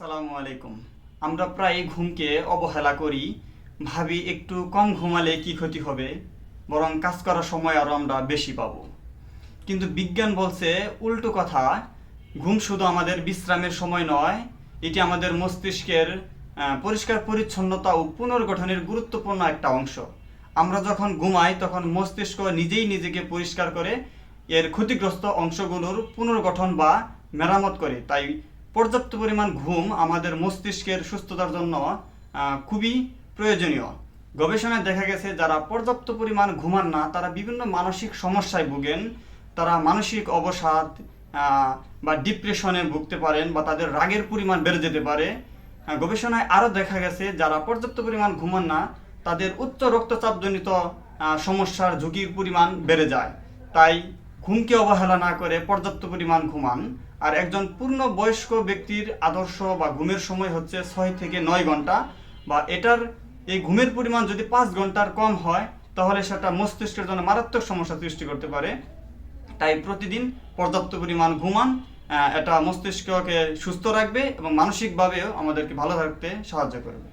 আসসালামু আলাইকুম। আমরা প্রায় ঘুমকে অবহেলা করি, ভাবি একটু কম ঘুমালে কি ক্ষতি হবে, বরং কাজ করার সময় আরও আমরা বেশি পাবো। কিন্তু বিজ্ঞান বলছে উল্টো কথা, ঘুম শুধু আমাদের বিশ্রামের সময় নয়, এটি আমাদের মস্তিষ্কের পরিষ্কার পরিচ্ছন্নতা ও পুনর্গঠনের গুরুত্বপূর্ণ একটা অংশ। আমরা যখন ঘুমাই, তখন মস্তিষ্ক নিজেই নিজেকে পরিষ্কার করে এর ক্ষতিগ্রস্ত অংশগুলোর পুনর্গঠন বা মেরামত করে। তাই পর্যাপ্ত পরিমাণ ঘুম আমাদের মস্তিষ্কের সুস্থতার জন্য খুবই প্রয়োজনীয়। গবেষণায় দেখা গেছে, যারা পর্যাপ্ত পরিমাণ ঘুমান না, তারা বিভিন্ন মানসিক সমস্যায় ভোগেন। তারা মানসিক অবসাদ বা ডিপ্রেশনে ভুগতে পারেন বা তাদের রাগের পরিমাণ বেড়ে যেতে পারে। গবেষণায় আরও দেখা গেছে, যারা পর্যাপ্ত পরিমাণ ঘুমান না, তাদের উচ্চ রক্তচাপজনিত সমস্যার ঝুঁকির পরিমাণ বেড়ে যায়। তাই ঘুমকে অবহেলা না করে পর্যাপ্ত পরিমাণ ঘুমান। আর একজন পূর্ণ বয়স্ক ব্যক্তির আদর্শ বা ঘুমের সময় হচ্ছে ছয় থেকে নয় ঘণ্টা বা এটার এই ঘুমের পরিমাণ যদি পাঁচ ঘণ্টার কম হয়, তাহলে সেটা মস্তিষ্কের জন্য মারাত্মক সমস্যা সৃষ্টি করতে পারে। তাই প্রতিদিন পর্যাপ্ত পরিমাণ ঘুমান এটা মস্তিষ্ককে সুস্থ রাখবে এবং মানসিকভাবেও আমাদেরকে ভালো থাকতে সাহায্য করবে।